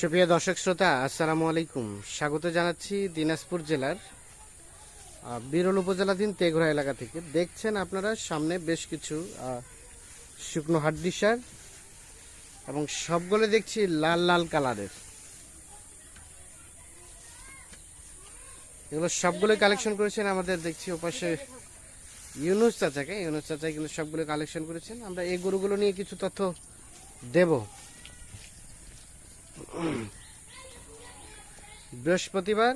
সুপ্রিয় দর্শক শ্রোতা, আসসালামু আলাইকুম। স্বাগত জানাচ্ছি দিনাজপুর জেলার বিরল উপজেলাধীন তেঘরা এলাকা থেকে। দেখছেন আপনারা সামনে বেশ কিছু শুকনো হাড্ডি সার এবং সবগুলো দেখছি লাল লাল কালারের। এগুলো সবগুলোই কালেকশন করেছেন আমাদের দেখছি ওপাশে ইউনুস চাচাকে। ইউনুস চাচা এগুলো সবগুলো কালেকশন করেছেন। আমরা এই গরুগুলো নিয়ে কিছু তথ্য দেব। বৃহস্পতিবার?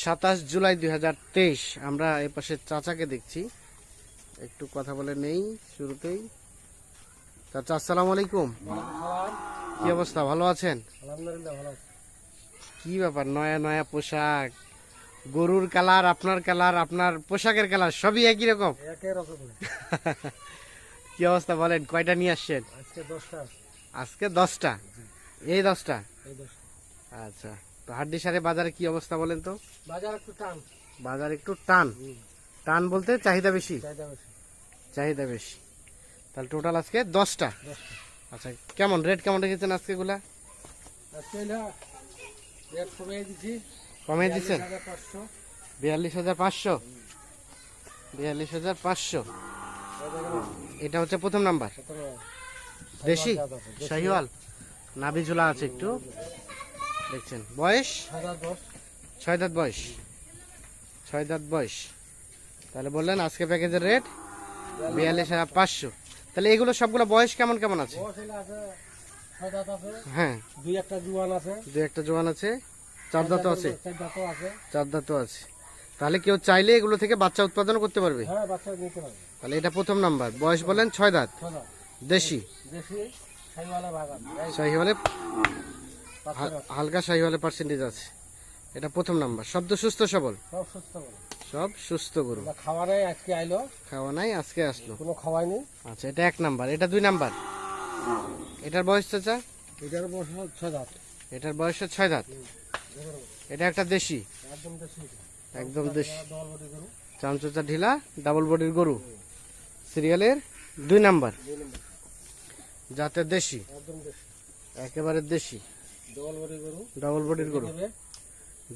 সাতাশ জুলাই দুই হাজার তেইশ। আমরা এ পাশে চাচাকে দেখছি। একটু কথা বলে নেই শুরুতেই। চাচা আসসালাম আলাইকুম। কি অবস্থা? ভালো আছেন? ভালো কি ব্যাপার? নয়া নয়া পোশাক? গরুর কালার আপনার কালার আপনার পোশাকের কালার সবই একই রকম? একই রকম। কি অবস্থা বলেন কয়টা নিয়ে আসছেন? আজকে দশটা আজকে দশটা? এই দশটা? আচ্ছা তো হাড্ডি সারে বাজারে কি অবস্থা বলেন তো? বাজার একটু টান। বাজার একটু টান? টান বলতে চাহিদা বেশি? চাহিদা বেশি। তাহলে টোটাল আজকে দশটা? আচ্ছা কেমন রেট কেমন রেখেছেন আজকে গুলা রেট কমিয়ে দিচ্ছি কমে দিচ্ছেন বিয়াল্লিশ হাজার পাঁচশো। বিয়াল্লিশ হাজার পাঁচশো। এটা হচ্ছে প্রথম নাম্বার। দেশি? শাহিওয়াল? নাভি ঝোলা আছে একটু। দেখছেন। বয়স? ছয় দাঁত বয়স। ছয় দাঁত বয়স। তাহলে বললেন আজকে প্যাকেজের রেট বিয়াল্লিশ হাজার পাঁচশো। তাহলে এগুলো সবগুলো বয়স কেমন কেমন আছে? হ্যাঁ। দুই একটা জোয়ান আছে। দু একটা জোয়ান আছে। চার দাঁতও আছে? চার দাঁতও আছে। চার দাঁতও আছে। তাহলে কেউ চাইলে এগুলো থেকে বাচ্চা উৎপাদন করতে পারবে? হ্যাঁ বাচ্চা নিতে পারবে। তাহলে এটা প্রথম নাম্বার। বয়স বলেন ছয় দাঁত। ছয় দাঁত। দেশি? দেশি সাইওয়ালা বাগান। শাহিওয়ালে হালকা শাহিওয়ালে পার্সেন্টেজ আছে। এটা প্রথম নাম্বার। শব্দ সুস্থ সবল? সব সুস্থ সব সুস্থ গরু। খাওয়া নেই আজকে আইলো। খাওয়া নাই আজকে আসলো। কোনো খাওয়াই নেই আচ্ছা এটা এক নাম্বার। এটা দুই নাম্বার। এটার বয়স চাচা? এটার বয়স ছয় দাঁত। এটার বয়স ছয় দাঁত। এটা একটা দেশি। একদম দেশি চামচোচা ঢিলা ডাবল বডির গরু। সিরিয়ালের দুই নাম্বার। যাতে দেশি। একেবারে দেশি। গরু। ডাবল বডির গরু।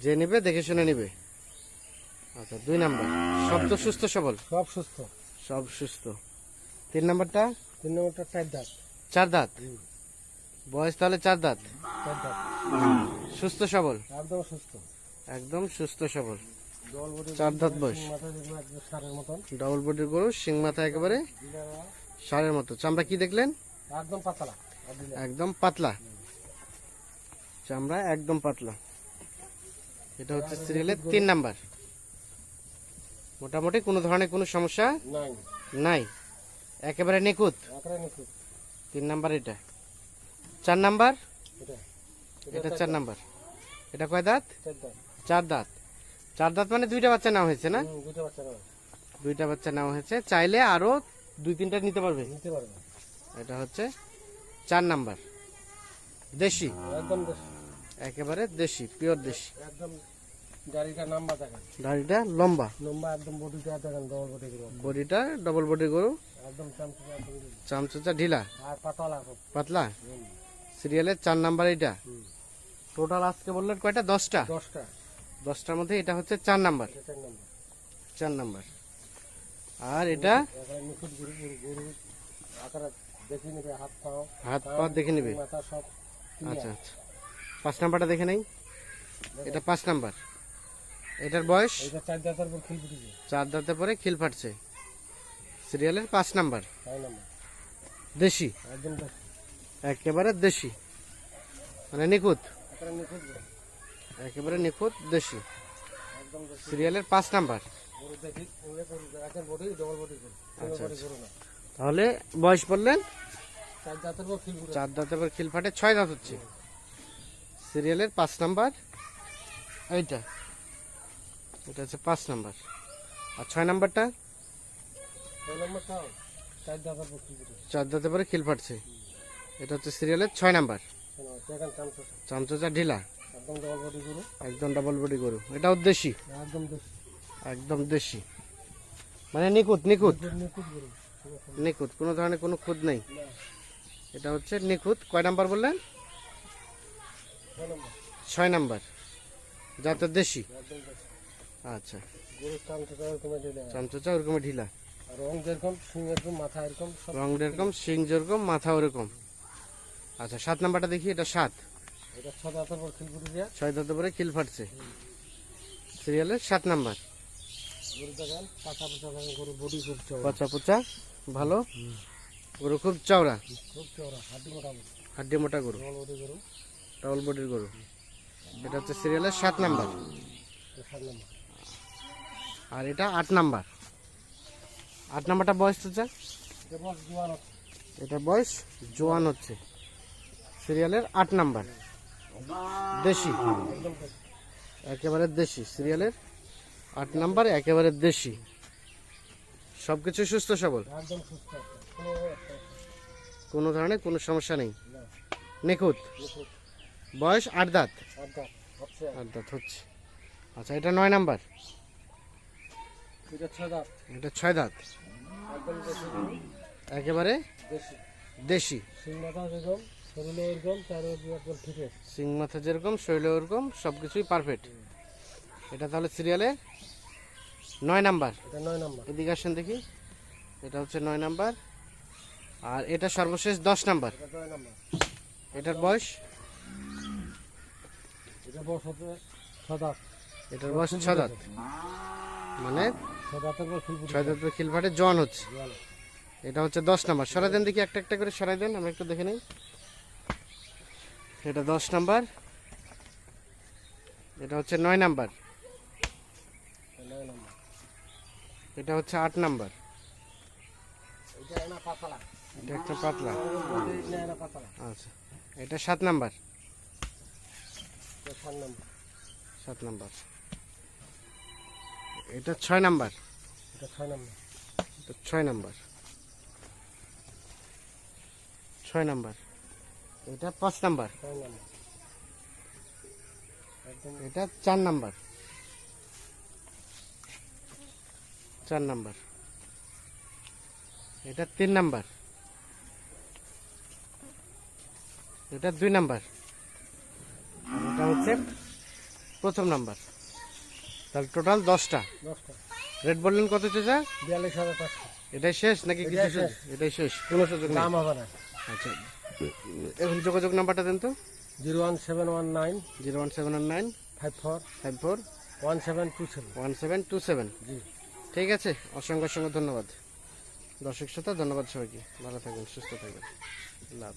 যে নেবে দেখে শুনে নিবে। আচ্ছা দুই নাম্বার। সব তো সুস্থ সবল? সব সুস্থ। সব সুস্থ। তিন নাম্বারটা? তিন নম্বরটা চার দাঁত। চার দাঁত? বয়স তাহলে চার দাঁত। সুস্থ সবল? একদম সুস্থ। একদম সুস্থ সবল। চার দাঁত বয়স। ডাবল বডির গরু শিং মাথা একেবারে সারের মতো। চামড়া কি দেখলেন? একদম পাতলা। একদম পাতলা। চামড়া একদম পাতলা। এটা হচ্ছে সিরিয়ালের তিন নাম্বার। মোটামুটি কোনো ধরনের কোনো সমস্যা নাই। একেবারে নিখুঁত। তিন নাম্বার এটা। চার নাম্বার? এটা। চার নাম্বার। এটা কয় দাঁত? চার দাঁত। চার দাঁত। মানে দুইটা বাচ্চা নেওয়া হয়েছে না? দুইটা বাচ্চা নেওয়া হয়েছে। চাইলে আরও দুই তিনটা নিতে পারবে। এটা হচ্ছে চার নাম্বার। দেশি? একেবারে দেশি পিওর দেশি। দাড়িটা লম্বা। বডিটা ডবল বডি গরু। চামচুচা ঢিলা। পাতলা সিরিয়ালের চার নাম্বার এটা টোটাল আজকে বললেন কয়টা? দশটা? দশটা। দশটার মধ্যে এটা হচ্ছে চার নাম্বার। চার নাম্বার। আর এটা? হাত পা দেখে নিবে? আচ্ছা আচ্ছা। পাঁচ নাম্বারটা দেখে নেই? এটা পাঁচ নাম্বার। এটার বয়স? চার দাঁতের পরে খিল ফাটছে। সিরিয়ালের পাঁচ নাম্বার। দেশি? একদম দেশি। একেবারে দেশি। মানে নিখুঁত। একেবারে নিখুঁত দেশি। সিরিয়ালের পাঁচ নাম্বার। আচ্ছা, না। তাহলে বয়স বললেন? চার দাঁতের পরে খিল ফাটে ছয় দাঁত হচ্ছে। সিরিয়ালের পাঁচ নাম্বার। এইটা। এটা হচ্ছে পাঁচ নাম্বার। আর ছয় নাম্বারটা? চার দাঁতের পরে খিল ফাটছে। এটা হচ্ছে সিরিয়ালের ছয় নাম্বার। চামচোচা ঢিলা। একদম ডবল বডি গরু। একদম ডাবল বডি গরু। এটাও দেশি? একদম দেশি। একদম দেশি। মানে নিখুঁত নিখুঁত। নিখুঁত কোনো ধরনের কোনো খুদ নেই। এটা হচ্ছে নিখুঁত। কয় নাম্বার বললেন? ছয় নাম্বার। জাতের দেশি। আচ্ছা। গরুর টানটা এরকম দিলে চামচা ওরকম ঢিলা। রং যেরকম সিং এরকম মাথা এরকম রং যেরকম শিং যেরকম মাথা ওরকম। আচ্ছা সাত নাম্বারটা দেখি এটা সাত। এটা ছ দাঁতের পর ছয় কিল ফাটছে। সিরিয়ালের সাত নাম্বার। পচা পচা ভালো। গরু খুব চওড়া। হাড্ডি মোটা গরু। ডাবল বডির গরু। এটা হচ্ছে সিরিয়ালের সাত নাম্বার। আর এটা আট নাম্বার। আট নাম্বারটা বয়স তো জোয়ান এটা বয়স জোয়ান হচ্ছে। সিরিয়ালের আট নাম্বার। দেশি। একেবারে দেশি সিরিয়ালের আট নাম্বার একেবারে দেশি। সব কিছু সুস্থ সবল। কোনো ধরনের কোনো সমস্যা নেই। নিখুঁত। বয়স আট দাঁত। আট দাঁত হচ্ছে। আচ্ছা এটা নয় নাম্বার। এটা ছয় দাঁত। একেবারে দেশি। সিং মাথা যেরকম শরীরে এরকম চার একদম ঠিক আছে সিং মাথা যেরকম শৈল ওরকম সব কিছুই পারফেক্ট এটা তাহলে সিরিয়ালে নয় নাম্বার। এটা নয় নম্বর। এদিকে আসেন দেখি। এটা হচ্ছে নয় নাম্বার। আর এটা সর্বশেষ দশ নাম্বার। এটার বয়স? হচ্ছে এটার বয়স মানে ছ পর খিলপুরি ছয় দাঁত খিলফাটে জন হচ্ছে। এটা হচ্ছে দশ নাম্বার। সরাই দেন দেখি একটা একটা করে সরাই দেন আমরা একটু দেখে নিই। এটা দশ নাম্বার। এটা হচ্ছে নয় নাম্বার। এটা হচ্ছে আট নাম্বার। এটা একটা পাতলা। আচ্ছা এটা সাত নাম্বার। সাত নম্বর। এটা ছয় নাম্বার। ছয় নম্বর এটা ছয় নাম্বার। ছয় নাম্বার। এটা পাঁচ নাম্বার। এটা চার নাম্বার। চার নাম্বার। এটা তিন নাম্বার। এটা দুই নাম্বার। এটা হচ্ছে প্রথম নাম্বার। তাহলে টোটাল দশটা। রেড বললেন কত চেঁচা? বিয়াল্লিশ হাজার পাঁচশো। এটাই শেষ নাকি কিছু এটাই এটাই শেষ? কোনো সুযোগ দাম হবে না। আচ্ছা। এখন যোগাযোগ নাম্বারটা দেন তো। Zero one seven one nine zero one seven one nine five four five four one seven two seven one seven two seven. জি। ঠিক আছে অসংখ্য অসংখ্য ধন্যবাদ। দর্শক শ্রোতা ধন্যবাদ সবাইকে। ভালো থাকবেন সুস্থ থাকবেন আল্লাহ লাভ